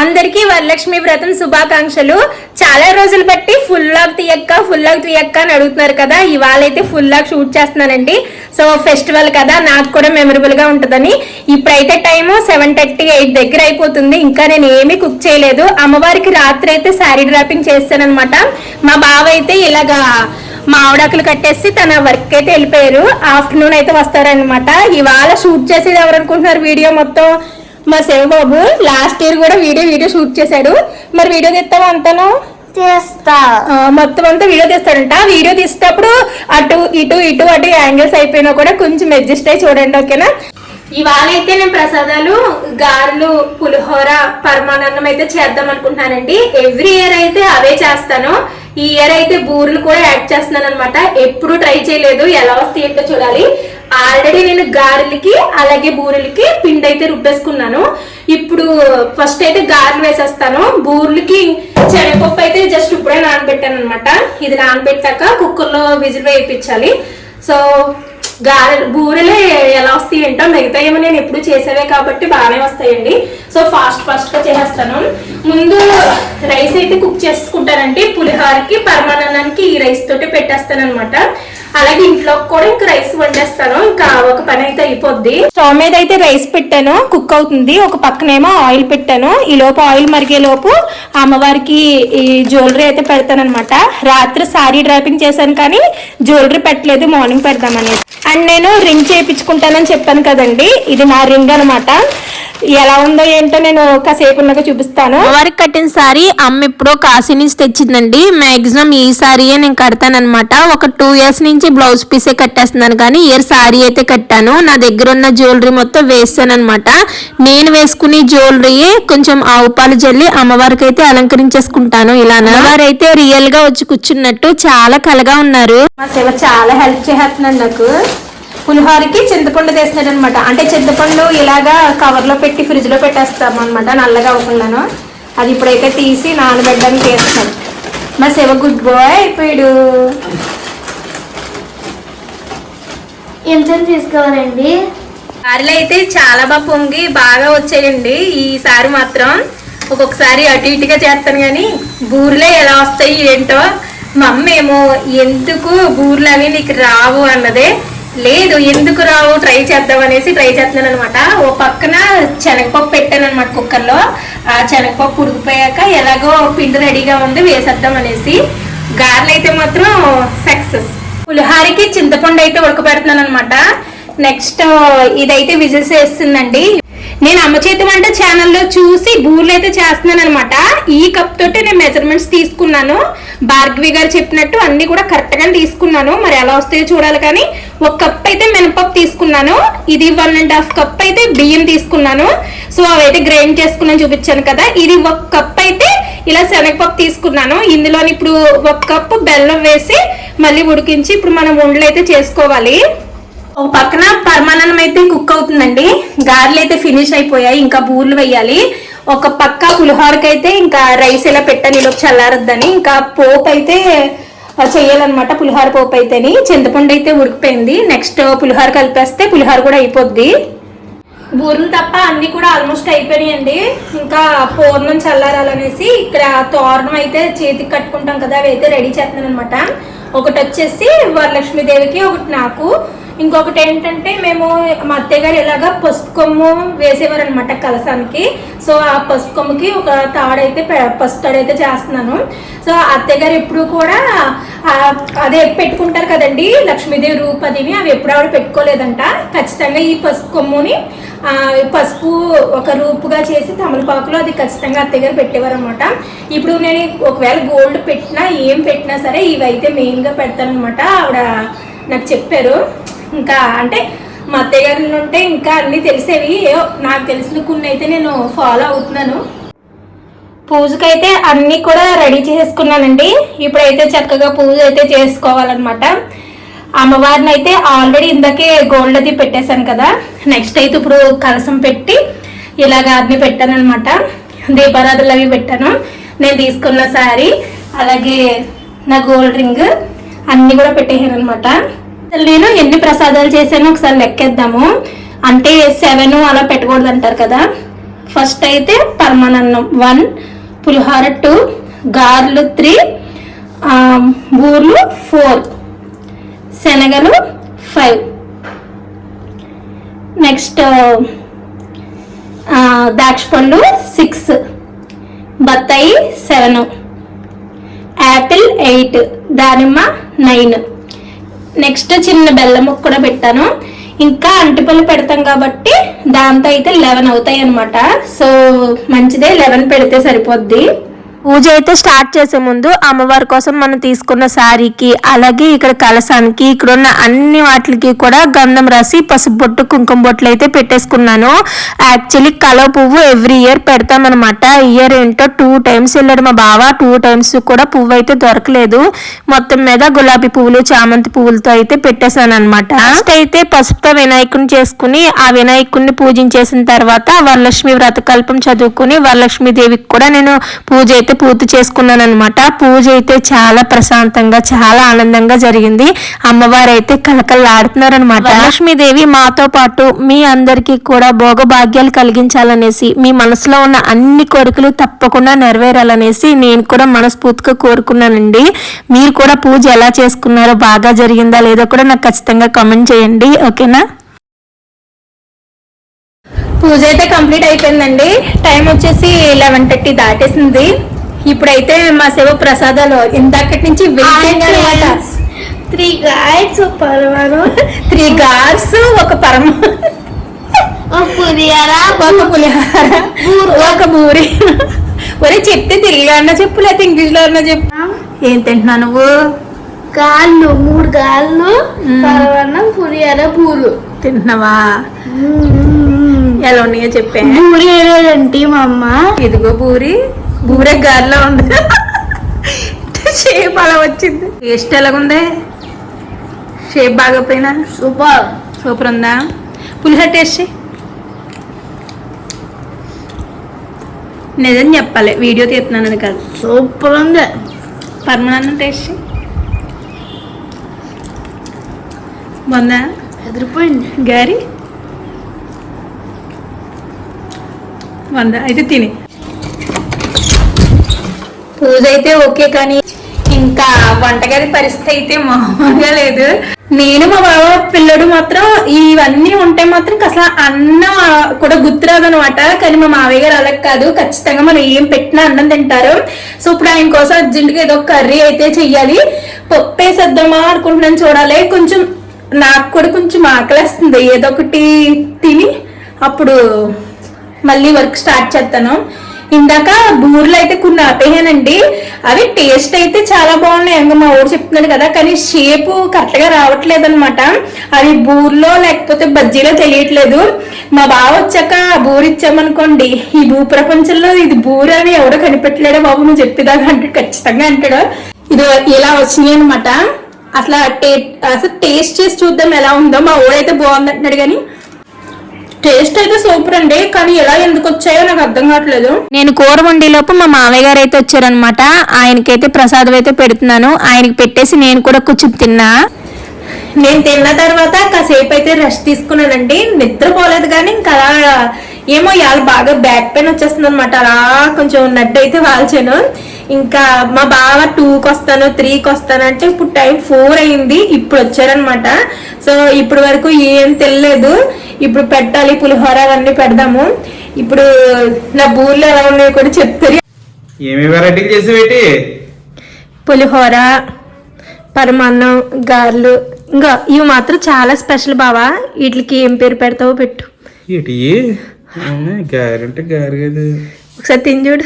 అందరికీ వరలక్ష్మి వ్రతం శుభాకాంక్షలు. చాలా రోజులు బట్టి ఫుల్ లాగ్ తీయక్క ఫుల్ లాగ్ తీయక్క అని అడుగుతున్నారు కదా. ఇవాళ అయితే ఫుల్ లాగ్ షూట్ చేస్తున్నానండి. సో ఫెస్టివల్ కదా నాకు కూడా మెమరబుల్గా ఉంటుందని. ఇప్పుడైతే టైము సెవెన్ థర్టీ ఎయిట్ దగ్గర అయిపోతుంది. ఇంకా నేను ఏమీ కుక్ చేయలేదు. అమ్మవారికి రాత్రి అయితే శారీ డ్రాపింగ్ చేస్తానన్నమాట. మా బావ అయితే ఇలాగా మావిడాకులు కట్టేసి తన వర్క్ అయితే వెళ్ళిపోయారు. ఆఫ్టర్నూన్ అయితే వస్తారనమాట ఇవాళ షూట్ చేసేది ఎవరు అనుకుంటున్నారు వీడియో మొత్తం మా శివబాబు లాస్ట్ ఇయర్ కూడా వీడియో వీడియో షూట్ చేశాడు. మరి వీడియో తీస్తావా అంతాను? చేస్తా మొత్తం అంతా వీడియో తీస్తాడంట. వీడియో తీసేటప్పుడు అటు ఇటు ఇటు అటు యాంగిల్స్ అయిపోయినా కూడా కొంచెం అడ్జస్ట్ అయ్యి చూడండి ఓకేనా? ఇవాళ అయితే నేను ప్రసాదాలు గారెలు పులిహోర పరమాన్నం అయితే చేద్దాం అనుకుంటున్నానండి. ఎవ్రీ ఇయర్ అయితే అవే చేస్తాను. ఈ ఇయర్ అయితే బూరెలు కూడా యాడ్ చేస్తున్నాను అనమాట ఎప్పుడు ట్రై చేయలేదు. ఎలా వస్తాయి ఏంటో చూడాలి. ఆల్రెడీ నేను గారెలకి అలాగే బూరెలకి పిండి అయితే రుబ్బేసుకున్నాను. ఇప్పుడు ఫస్ట్ అయితే గారెలు వేసేస్తాను. బూరెలకి శనగపప్పు అయితే జస్ట్ ఇప్పుడే నానబెట్టాను అనమాట ఇది నానబెట్టాక కుక్కర్లో విజిల్ వేయించాలి. సో గారె బూరెలే ఎలా వస్తాయి ఏంటో మిగతా ఏమో నేను ఎప్పుడు చేసేవే కాబట్టి బాగానే వస్తాయండి. సో ఫాస్ట్ ఫాస్ట్గా చేసేస్తాను. ముందు రైస్ అయితే కుక్ చేసుకుంటానండి. పులిహోరకి పరమాన్నానికి ఈ రైస్ తోటి పెట్టేస్తాను అనమాట అలాగే ఇంట్లో కూడా ఇంకా రైస్ వండేస్తాను. ఇంకా ఒక పని అయితే అయిపోద్ది. స్టవ్ మీద అయితే రైస్ పెట్టాను. కుక్ అవుతుంది. ఒక పక్కనేమో ఆయిల్ పెట్టాను. ఈ లోపు ఆయిల్ మరిగే లోపు అమ్మవారికి ఈ జ్యువెలరీ అయితే పెడతాను అనమాట రాత్రి సారీ డ్రాపింగ్ చేశాను కానీ జ్యువెలరీ పెట్టలేదు. మార్నింగ్ పెడదామనేసి. అండ్ నేను రింగ్ చేయించుకుంటానని చెప్పాను కదండి. ఇది నా రింగ్ అనమాట ఎలా ఉందో ఏంటో నేను కాసేపు ఉన్నాక చూపిస్తాను. అమ్మవారికి కట్టిన సారీ అమ్మ ఎప్పుడో కాశీ నుంచి తెచ్చిందండి. మాక్సిమం ఈ సారీయే నేను కడతానమాట ఒక టూ ఇయర్స్ నుంచి బ్లౌజ్ పీసే కట్టేస్తున్నాను కానీ ఇయర్ సారీ అయితే కట్టాను. నా దగ్గర ఉన్న జ్యువెలరీ మొత్తం వేస్తానమాట నేను వేసుకునే జ్యువెలరీ కొంచెం ఆవు పాలు జల్లి అమ్మవారికి అయితే అలంకరించేసుకుంటాను ఇలా అమ్మవారు అయితే రియల్గా వచ్చి కూర్చున్నట్టు చాలా కలగా ఉన్నారు. చాలా హెల్ప్ చేస్తున్నాడు నాకు. పులిహోరకి చింతపండు తీస్తున్నాడు అనమాట అంటే చింతపండు ఇలాగా కవర్లో పెట్టి ఫ్రిడ్జ్లో పెట్టేస్తాం అనమాట నల్లగా అవ్వకుండాను. అది ఇప్పుడైతే తీసి నానబెట్టడానికి వేస్తాం. మా శివ గుడ్ బాయ్ అయిపోయాడు. ఎంత తీసుకోవాలండి? సారీలు అయితే చాలా బాగా పొంగి బాగా వచ్చాయండి. ఈసారి మాత్రం ఒక్కొక్కసారి అటు ఇటుగా చేస్తాను కానీ బూరెలే ఎలా వస్తాయి ఏంటో మా అమ్మ ఏమో ఎందుకు బూరెలు అవి నీకు రావు అన్నదే లేదు ఎందుకు రావు? ట్రై చేద్దాం అనేసి ట్రై చేస్తున్నాను అనమాట ఓ పక్కన శనగపప్పు పెట్టాను అనమాట కుక్కర్లో. ఆ శనగపప్పు ఉడికిపోయాక ఎలాగో పిండి రెడీగా ఉంది వేసేద్దాం అనేసి. గారెలు అయితే మాత్రం సక్సెస్. పులిహారికి చింతపండు అయితే ఉడకబెడుతున్నాను అనమాట నెక్స్ట్ ఇదైతే విజిల్స్ వేస్తుందండి. నేను అమ్మ చేతి వంట ఛానల్లో చూసి బూర్లు అయితే చేస్తున్నాను అనమాట ఈ కప్ తోటి నేను మెజర్మెంట్స్ తీసుకున్నాను. భార్గవి గారు చెప్పినట్టు అన్ని కూడా కరెక్ట్గా తీసుకున్నాను. మరి ఎలా వస్తాయో చూడాలి కానీ ఒక కప్ అయితే మినపప్పు తీసుకున్నాను. ఇది వన్ అండ్ హాఫ్ కప్ అయితే బియ్యం తీసుకున్నాను. సో అవైతే గ్రైండ్ చేసుకున్నాను చూపించాను కదా. ఇది ఒక కప్ అయితే ఇలా శనగపప్పు తీసుకున్నాను. ఇందులోని ఇప్పుడు ఒక కప్పు బెల్లం వేసి మళ్ళీ ఉడికించి ఇప్పుడు మనం ఉండలు అయితే చేసుకోవాలి. ఒక పక్కన పరమాన్నం అయితే కుక్ అవుతుందండి. గారెలు అయితే ఫినిష్ అయిపోయాయి ఇంకా బూర్లు వేయాలి. ఒక పక్క పులిహోరకి అయితే ఇంకా రైస్ ఇలా పెట్టాను ఇలా చల్లారద్దని ఇంకా పోపు అయితే చేయాలన్నమాట పులిహోర పోపు అయితేని చింతపండు అయితే ఉడికిపోయింది. నెక్స్ట్ పులిహోర కలిపేస్తే పులిహోర కూడా అయిపోద్ది. బూరెలు తప్ప అన్నీ కూడా ఆల్మోస్ట్ అయిపోయినాయండి. ఇంకా పూర్ణం చల్లారాలనేసి ఇక్కడ తోరణం అయితే చేతికి కట్టుకుంటాం కదా అవి అయితే రెడీ చేస్తున్నాను అనమాట ఒకటి వచ్చేసి వరలక్ష్మీదేవికి ఒకటి నాకు. ఇంకొకటి ఏంటంటే మేము మా అత్తయ్య గారు ఇలాగా పసుపు కొమ్ము వేసేవారు అనమాట కలసానికి. సో ఆ పసుపు కొమ్ముకి ఒక తాడైతే పసుపు తాడైతే చేస్తున్నాను. సో అత్తయ్య గారు ఎప్పుడు కూడా అదే పెట్టుకుంటారు కదండి లక్ష్మీదేవి రూపదివి అవి ఎప్పుడు ఆవిడ పెట్టుకోలేదంట. ఖచ్చితంగా ఈ పసుపు కొమ్ముని పసుపు ఒక రూపుగా చేసి తమలపాకులో అది ఖచ్చితంగా అత్తయ్య గారు పెట్టేవారు అనమాట ఇప్పుడు నేను ఒకవేళ గోల్డ్ పెట్టినా ఏం పెట్టినా సరే ఇవైతే మెయిన్గా పెడతానమాట ఆవిడ నాకు చెప్పారు. ఇంకా అంటే మా అత్తయ్య గారి ఉంటే ఇంకా అన్నీ తెలిసేవి. నాకు తెలిసిన కొన్ని అయితే నేను ఫాలో అవుతున్నాను. పూజకైతే అన్నీ కూడా రెడీ చేసుకున్నానండి ఇప్పుడైతే చక్కగా పూజ అయితే చేసుకోవాలన్నమాట. అమ్మవారిని అయితే ఆల్రెడీ ఇందాకే గోల్డ్ అది పెట్టేశాను కదా. నెక్స్ట్ అయితే ఇప్పుడు కలసం పెట్టి ఇలాగ అన్ని పెట్టాను అనమాట దీపారాధులు అవి పెట్టాను. నేను తీసుకున్న శారీ అలాగే నా గోల్డ్ రింగ్ అన్నీ కూడా పెట్టేసాను అనమాట నేను ఎన్ని ప్రసాదాలు చేశాను ఒకసారి లెక్కేద్దాము. అంటే సెవెన్ అలా పెట్టకూడదు అంటారు కదా. ఫస్ట్ అయితే పరమానన్నం వన్ పులిహోర టూ గార్లు త్రీ బూర్లు ఫోర్ శనగలు ఫైవ్ నెక్స్ట్ ద్రాక్షపండు సిక్స్ బత్తాయి సెవెన్ యాపిల్ ఎయిట్ దానిమ్మ నైన్ నెక్స్ట్ చిన్న బెల్లం ముక్క కూడా పెట్టాను. ఇంకా అంటిపళ్ళు పెడతాం కాబట్టి దాంతో అయితే లెవెన్ అవుతాయి అనమాట సో మంచిదే లెవెన్ పెడితే సరిపోద్ది. పూజ అయితే స్టార్ట్ చేసే ముందు అమ్మవారి కోసం మనం తీసుకున్న శారీకి అలాగే ఇక్కడ కలసానికి ఇక్కడ ఉన్న అన్ని వాటికి కూడా గంధం రాసి పసుపు బొట్టు కుంకుమ బొట్లు అయితే పెట్టేసుకున్నాను. యాక్చువల్లీ కలవ పువ్వు ఎవ్రీ ఇయర్ పెడతామన్నమాట. ఇయర్ ఏంటో టూ టైమ్స్ వెళ్ళాడు మా బావ. టూ టైమ్స్ కూడా పువ్వు అయితే దొరకలేదు. మొత్తం మీద గులాబీ పువ్వులు చామంతి పువ్వులతో అయితే పెట్టేశాను అనమాట ఫస్ట్ అయితే పసుపుతో వినాయకుని చేసుకుని ఆ వినాయకుడిని పూజించేసిన తర్వాత వరలక్ష్మి వ్రతకల్పం చదువుకుని వరలక్ష్మి దేవికి కూడా నేను పూజ అయితే పూర్తి చేసుకున్నాను అనమాట పూజ అయితే చాలా ప్రశాంతంగా చాలా ఆనందంగా జరిగింది. అమ్మవారు అయితే కలకల్లాడుతున్నారు అనమాట వరలక్ష్మీదేవి మాతో పాటు మీ అందరికీ కూడా భోగభాగ్యాలు కలిగించాలనేసి మీ మనసులో ఉన్న అన్ని కోరికలు తప్పకుండా నెరవేరాలనేసి నేను కూడా మనస్ఫూర్తిగా కోరుకున్నానండి. మీరు కూడా పూజ ఎలా చేసుకున్నారో బాగా జరిగిందా లేదో కూడా నాకు ఖచ్చితంగా కామెంట్ చేయండి. ఓకేనా? పూజ అయితే కంప్లీట్ అయిపోయిందండి. టైం వచ్చేసి లెవెన్ థర్టీ దాటేసింది. ఇప్పుడైతే మా శివ ప్రసాదాలు ఇందాకటి నుంచి త్రీ గాయస్ పరమాను త్రీ గార్స్ ఒక పరమ ఒక పులిహార ఒక బూరి ఒరే చెప్తే తెలుగులో అన్నా చెప్పు లేకపోతే ఇంగ్లీష్లో అన్నా చెప్పు. ఏం తింటున్నా నువ్వు? గాళ్ళు మూడు గాళ్ళు. పరమాన్నం పులియార పూలు తింటున్నావా? ఎలా ఉన్నాయో చెప్పే. పూరి ఏలేదండి మా అమ్మ. ఇదిగో బూరి. బూరే గారిలో ఉంది. షేప్ అలా వచ్చింది. టేస్ట్ ఎలాగుంది? షేప్ బాగోపోయినా? సూపర్. సూపర్ ఉందా? పులిహోర టేస్ట్. నిజం చెప్పాలి వీడియో తీస్తున్నాను కాదు. సూపర్ ఉంది. Permanent taste. బాగుందా? ఎదిరిపోయింది. గారి? వంద అయితే తిని. పూజ అయితే ఓకే కానీ ఇంకా వంటగది పరిస్థితి అయితే మామూలుగా లేదు. నేను మా బావ పిల్లడు మాత్రం ఇవన్నీ ఉంటే మాత్రం అసలు అన్నం కూడా గుర్తురాదు అనమాట కానీ మా మావయ్య గారు అలా కాదు. ఖచ్చితంగా మనం ఏం పెట్టినా అన్నం తింటారు. సో ఇప్పుడు ఆయన కోసం అర్జెంట్గా ఏదో కర్రీ అయితే చెయ్యాలి. పప్పు వేసేద్దామా అనుకుంటున్నాను చూడాలి. కొంచెం నాకు కూడా కొంచెం ఆకలేస్తుంది. ఏదో ఒకటి తిని అప్పుడు మళ్ళీ వర్క్ స్టార్ట్ చేస్తాను. ఇందాక బూర్లు అయితే కొన్ని ఆపేయానండి అవి టేస్ట్ అయితే చాలా బాగున్నాయి. ఇంకా మా ఊరు చెప్తున్నాడు కదా కానీ షేపు కరెక్ట్గా రావట్లేదు అనమాట అది బూర్లో లేకపోతే బజ్జీలో తెలియట్లేదు. మా బావ వచ్చాక బూరు ఇచ్చామనుకోండి. ఈ భూ ప్రపంచంలో ఇది బూరు అని ఎవడో కనిపెట్టలేడా బాబు నువ్వు చెప్పేదాకా అంటే ఖచ్చితంగా అంటాడు. ఇది ఇలా వచ్చినాయి అనమాట అసలు టే అసలు టేస్ట్ చేసి చూద్దాం ఎలా ఉందో. మా ఊరైతే బాగుంది అంటున్నాడు కానీ టేస్ట్ అయితే సూపర్ అండి కానీ ఎలా ఎందుకు వచ్చాయో నాకు అర్థం కావట్లేదు. నేను కూర వండేలోపు మా మామయ్య గారు అయితే వచ్చారనమాట ఆయనకైతే ప్రసాదం అయితే పెడుతున్నాను. ఆయనకి పెట్టేసి నేను కూడా కొంచెం తిన్నా. నేను తిన్న తర్వాత కాసేపు అయితే రెస్ట్ తీసుకున్నానండి. నిద్రపోలేదు కానీ ఇంకా అలా ఏమో ఇవాళ బాగా బ్యాక్ పెయిన్ వచ్చేస్తుంది అనమాట అలా కొంచెం నడ్డు అయితే వాల్చాను. ఇంకా మా బావ టూకి వస్తాను త్రీకి వస్తాను అంటే ఇప్పుడు టైం ఫోర్ అయింది. ఇప్పుడు వచ్చారనమాట సో ఇప్పుడు వరకు ఏం తెలియలేదు ఇప్పుడు పెట్టాలి పులిహోర అవన్నీ పెడదాము. ఇప్పుడు నా బూర్లు ఎలా ఉన్నాయో కూడా చెప్తారు ఏమి వెరైటీలు చేసేవేటి? పులిహోర పరమాన్నం గారెలు ఇంకా ఇవి మాత్రం చాలా స్పెషల్ బావా. వీటికి ఏం పేరు పెడతావో పెట్టు. ఏటి? గారి అంటే గారి కదా. ఒకసారి తిని చూడు.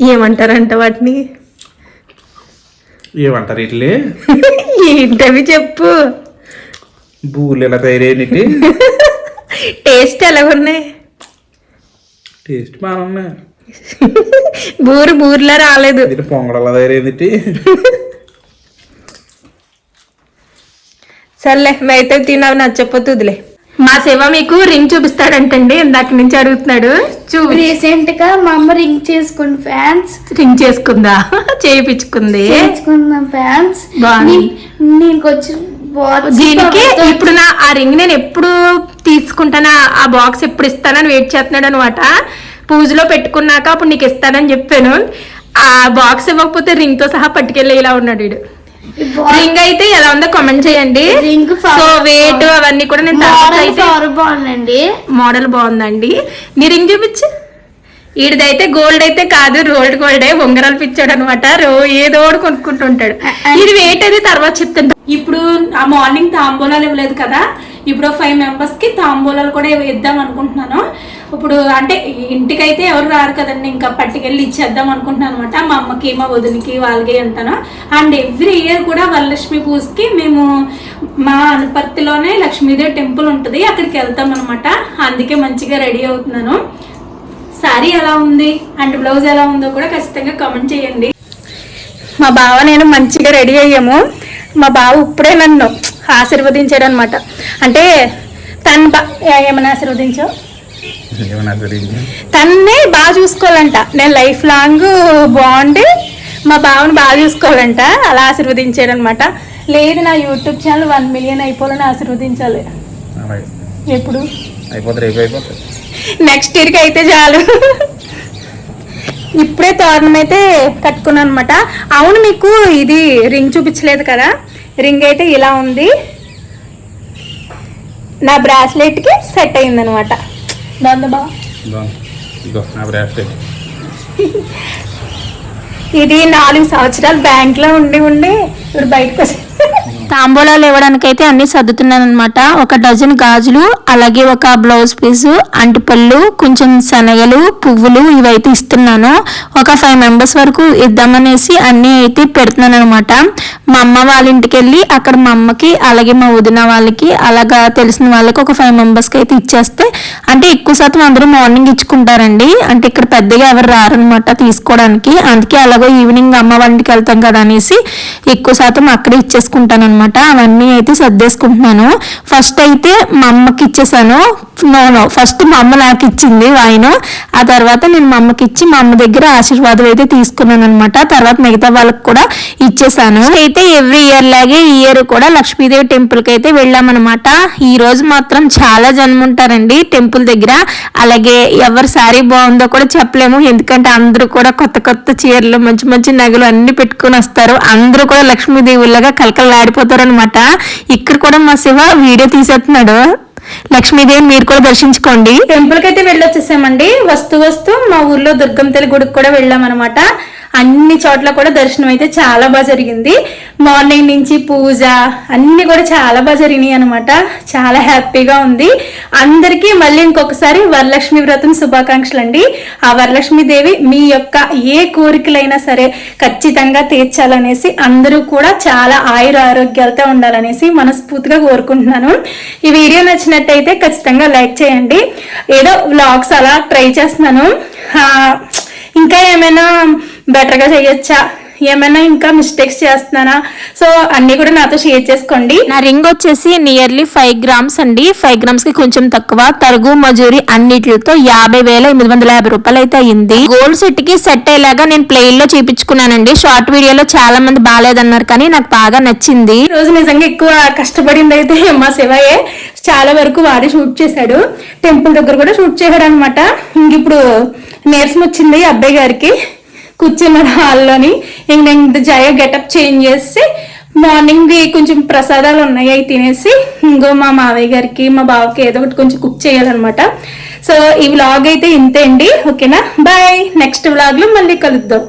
ఏమంటారంట వాటిని? ఏమంటారు ఇట్లే ఏంటవి చెప్పు? బూర్లు ఎలా తయారైనటి టేస్ట్ ఎలా ఉన్నాయి? టేస్ట్ బాగా ఉన్నాయి. బూరు బూర్లా రాలేదు. ఇది పొంగడ ఎలా తయారైంది సర్లే అయితే తినవి నచ్చపోతుందిలే మా శివ మీకు రింగ్ చూపిస్తాడంటండి ఇందాక నుంచి అడుగుతున్నాడు. చూపి రీసెంట్గా మా అమ్మ రింగ్ చేసుకుంది ఫ్యాన్స్. రింగ్ చేసుకుందా? చేయించుకుంది. చేసుకుందాం ఫ్యాన్స్. బాగుంది. నేను కొంచెం దీనికి ఇప్పుడు నా ఆ రింగ్ నేను ఎప్పుడు తీసుకుంటానా? ఆ బాక్స్ ఎప్పుడు ఇస్తానని వెయిట్ చేస్తున్నాడు అనమాట పూజలో పెట్టుకున్నాక అప్పుడు నీకు ఇస్తానని చెప్పాను. ఆ బాక్స్ ఇవ్వకపోతే రింగ్తో సహా పట్టుకెళ్ళి ఇలా ఉన్నాడు వీడు. రింగ్ అయితే ఎలా ఉందో కామెంట్ చేయండి. రింగ్ సో వెయిట్ అవన్నీ కూడా నేను బాగుందండి మోడల్ బాగుందండి. నీ రింగ్ చూపించు. ఈడిదైతే గోల్డ్ అయితే కాదు రోల్డ్ గోల్డే ఉంగరాలు పిచ్చాడు అనమాట. రో ఏదో కొనుక్కుంటుంటాడు. ఇది వెయిట్ అది తర్వాత చెప్తాను. ఇప్పుడు ఆ మార్నింగ్ తాంబూలాలు ఇవ్వలేదు కదా? ఇప్పుడు ఫైవ్ మెంబర్స్కి తాంబూలాలు కూడా ఇద్దాం అనుకుంటున్నాను. ఇప్పుడు అంటే ఇంటికైతే ఎవరు రారు కదండి ఇంకా పట్టుకెళ్ళి ఇచ్చేద్దాం అనుకుంటున్నాను అనమాట. మా అమ్మకి మా వదినికి వాళ్ళకి అంటాను అండ్ ఎవ్రీ ఇయర్ కూడా వరలక్ష్మి పూజకి మేము మా అనుపర్తిలోనే లక్ష్మీదేవి టెంపుల్ ఉంటుంది అక్కడికి వెళ్తాం అనమాట. అందుకే మంచిగా రెడీ అవుతున్నాను. సారీ ఎలా ఉంది? అండ్ బ్లౌజ్ ఎలా ఉందో కూడా ఖచ్చితంగా కామెంట్ చేయండి. మా బావ నేను మంచిగా రెడీ అయ్యాము. మా బావ ఇప్పుడే నన్ను ఆశీర్వదించాడు అనమాట. అంటే తను బా ఏమైనా ఆశీర్వదించావు? తన్నే బాగా చూసుకోవాలంట. నేను లైఫ్ లాంగ్ బాగుండి మా బావని బాగా చూసుకోవాలంట. అలా ఆశీర్వదించాడు అనమాట లేదు నా యూట్యూబ్ ఛానల్ వన్ మిలియన్ అయిపోవాలని ఆశీర్వదించాలి. ఎప్పుడు? నెక్స్ట్ ఇయర్కి అయితే చాలు. ఇప్పుడే తోరణం అయితే కట్టుకున్నాను అనమాట అవును మీకు ఇది రింగ్ చూపించలేదు కదా? రింగ్ అయితే ఇలా ఉంది. నా బ్రాస్లెట్కి సెట్ అయిందనమాట. బాగుందా నా బ్రాస్లెట్ ఇది నాలుగు సంవత్సరాలు బ్యాంక్లో ఉండి ఉండి ఇప్పుడు బయటకు వచ్చి తాంబూలాలు ఇవ్వడానికైతే అన్ని సర్దుతున్నాను అనమాట ఒక డజన్ గాజులు అలాగే ఒక బ్లౌజ్ పీసు అంటిపళ్ళు కొంచెం శనగలు పువ్వులు ఇవైతే ఇస్తున్నాను. ఒక ఫైవ్ మెంబర్స్ వరకు ఇద్దామనేసి అన్నీ అయితే పెడుతున్నాను అనమాట మా అమ్మ వాళ్ళ ఇంటికి వెళ్ళి అక్కడ మా అమ్మకి అలాగే మా వదిన వాళ్ళకి అలాగా తెలిసిన వాళ్ళకి ఒక ఫైవ్ మెంబర్స్కి అయితే ఇచ్చేస్తే అంటే ఎక్కువ శాతం అందరూ మార్నింగ్ ఇచ్చుకుంటారండి. అంటే ఇక్కడ పెద్దగా ఎవరు రారనమాట తీసుకోవడానికి. అందుకే అలాగో ఈవినింగ్ అమ్మ వాళ్ళ వెళ్తాం కదా అనేసి ఎక్కువ శాతం అక్కడే ఇచ్చేసుకుంటాను అనమాట అవన్నీ అయితే సర్దేసుకుంటున్నాను. ఫస్ట్ అయితే మా అమ్మకి ఇచ్చేసాను. నో నో ఫస్ట్ మా అమ్మ నాకు ఇచ్చింది వాయిను ఆ తర్వాత నేను మా అమ్మకి ఇచ్చి మా అమ్మ దగ్గర ఆశీర్వాదం అయితే తీసుకున్నాను అనమాట తర్వాత మిగతా వాళ్ళకి కూడా ఇచ్చేసాను. అయితే ఎవ్రీ ఇయర్ లాగే ఈ ఇయర్ కూడా లక్ష్మీదేవి టెంపుల్కి అయితే వెళ్ళామన్నమాట ఈ రోజు మాత్రం చాలా జనం ఉంటారండి టెంపుల్ దగ్గర. అలాగే ఎవరి సారీ బాగుందో కూడా చెప్పలేము. ఎందుకంటే అందరూ కూడా కొత్త కొత్త చీరలు మంచి మంచి నగలు అన్ని పెట్టుకొని వస్తారు. అందరూ కూడా లక్ష్మీదేవుల్లాగా కలకలాడిపోతారు అనమాట ఇక్కడ కూడా మా శివ వీడియో తీసేస్తున్నాడు. లక్ష్మీదేవి మీరు కూడా దర్శించుకోండి. టెంపుల్కి అయితే వెళ్ళొచ్చేసామండి. వస్తూ వస్తూ మా ఊర్లో దుర్గం తల్లి గుడికి కూడా వెళ్ళాం అనమాట అన్ని చోట్ల కూడా దర్శనం అయితే చాలా బాగా జరిగింది. మార్నింగ్ నుంచి పూజ అన్ని కూడా చాలా బాగా జరిగినాయి అనమాట చాలా హ్యాపీగా ఉంది. అందరికీ మళ్ళీ ఇంకొకసారి వరలక్ష్మి వ్రతం శుభాకాంక్షలు అండి. ఆ వరలక్ష్మీదేవి మీ యొక్క ఏ కోరికలైనా సరే ఖచ్చితంగా తీర్చాలనేసి అందరూ కూడా చాలా ఆయుర ఆరోగ్యాలతో ఉండాలనేసి మనస్ఫూర్తిగా కోరుకుంటున్నాను. ఈ వీడియో నచ్చినట్టయితే ఖచ్చితంగా లైక్ చేయండి. ఏదో వ్లాగ్స్ అలా ట్రై చేస్తున్నాను. ఇంకా ఏమైనా బెటర్గా చేయొచ్చా ఏమైనా ఇంకా మిస్టేక్స్ చేస్తున్నానా? సో అన్ని కూడా నాతో షేర్ చేసుకోండి. నా రింగ్ వచ్చేసి నియర్లీ ఫైవ్ గ్రామ్స్ అండి. ఫైవ్ గ్రామ్స్కి కొంచెం తక్కువ. తరుగు మజూరి అన్నిటితో యాభై వేల ఎనిమిది వందల యాభై రూపాయలు అయితే అయింది గోల్డ్ సెట్కి సెట్ అయ్యేలాగా నేను ప్లెయిన్లో చేపించుకున్నానండి. షార్ట్ వీడియోలో చాలా మంది బాగాలేదన్నారు కానీ నాకు బాగా నచ్చింది. ఈ రోజు నిజంగా ఎక్కువ కష్టపడింది అయితే మా శివయ్యే చాలా వరకు వాడే షూట్ చేశాడు. టెంపుల్ దగ్గర కూడా షూట్ చేశాడు అనమాట ఇంక ఇప్పుడు నీరసం వచ్చింది అబ్బాయి గారికి. కూర్చున్నాడు హాల్లోని. ఇంక నేను జయ గెటప్ చేంజ్ చేసి మార్నింగ్ కొంచెం ప్రసాదాలు ఉన్నాయి అవి తినేసి ఇంకో మా మావయ్య గారికి మా బావకి ఏదో ఒకటి కొంచెం కుక్ చేయాలన్నమాట. సో ఈ వ్లాగ్ అయితే ఇంతే అండి ఓకేనా? బాయ్ నెక్స్ట్ వ్లాగ్లో మళ్ళీ కలుద్దాం.